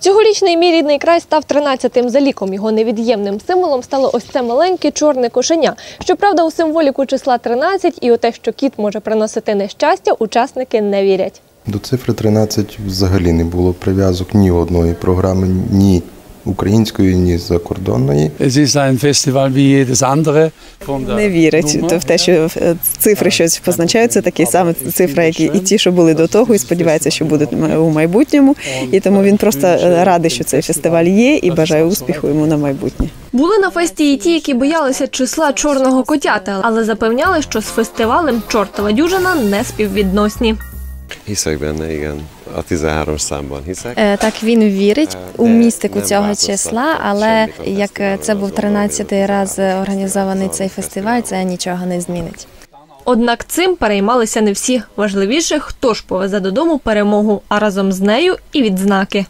Цьогорічний мій рідний край став 13-тим за ліком. Його невід'ємним символом стало ось це маленьке чорне кошеня. Щоправда, у символіку числа 13 і у те, що кіт може приносити нещастя, учасники не вірять. До цифри 13 взагалі не було прив'язок ні одної програми, ні української, ні закордонної. Andere. Не то в те, що е, цифри щось позначають. Це такі самі цифри, як і ті, що були до того, і сподівається, що будуть у майбутньому. І тому він просто е, радий, що цей фестиваль є, і бажає успіху йому на майбутнє. Були на фесті і ті, які боялися числа чорного котята, але запевняли, що з фестивалем чортова дюжина не співвідносні. A 13 számban hiszek. Е, Так він вірить у містику цього числа, але як е, це був фестивалю, 13-й раз організований цей фестиваль. фестиваль, це нічого не змінить. Однак цим переймалися не всі. Важливіше, хто ж повезе додому перемогу, а разом з нею і відзнаки.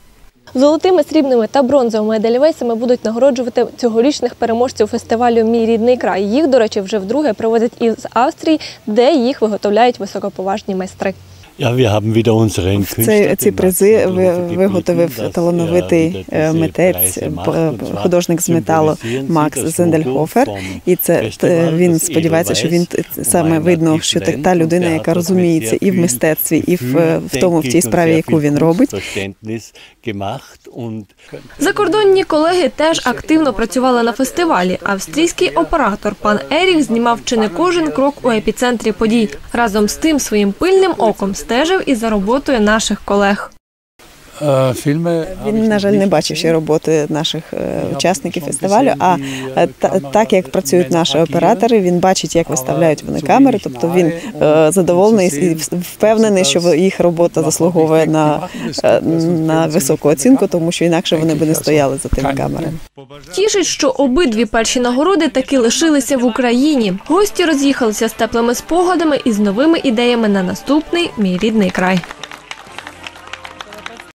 Золотими, срібними та бронзовими едельвейсами будуть нагороджувати цьогорічних переможців фестивалю Мій рідний край. Їх, до речі, вже вдруге привозять із Австрії, де їх виготовляють високоповажні майстри. Ja, wir haben wieder unseren Це ці призи виготовив талановитий е, митець, художник з металу Макс Зендельхофер. І це він сподівається, що він саме видно, що та- та людина, яка розуміється і в мистецтві, і в, е, в тому в тій справі, яку він робить. Закордонні колеги теж активно працювали на фестивалі. Австрійський оператор пан Еріх знімав чи не кожен крок у епіцентрі подій. Разом з тим своїм пильним оком стежив і за роботою наших колег. Äh, Filme Він, на жаль, не бачив ще роботи наших е, учасників фестивалю. А е, та- так як працюють наші оператори, він бачить, як виставляють вони камери. Тобто він е, задоволений і впевнений, що їх робота заслуговує на, е, на високу оцінку, тому що інакше вони б не стояли за тими камерами. Тішить, що обидві перші нагороди таки лишилися в Україні. Гості роз'їхалися з теплими спогадами і з новими ідеями на наступний мій рідний край.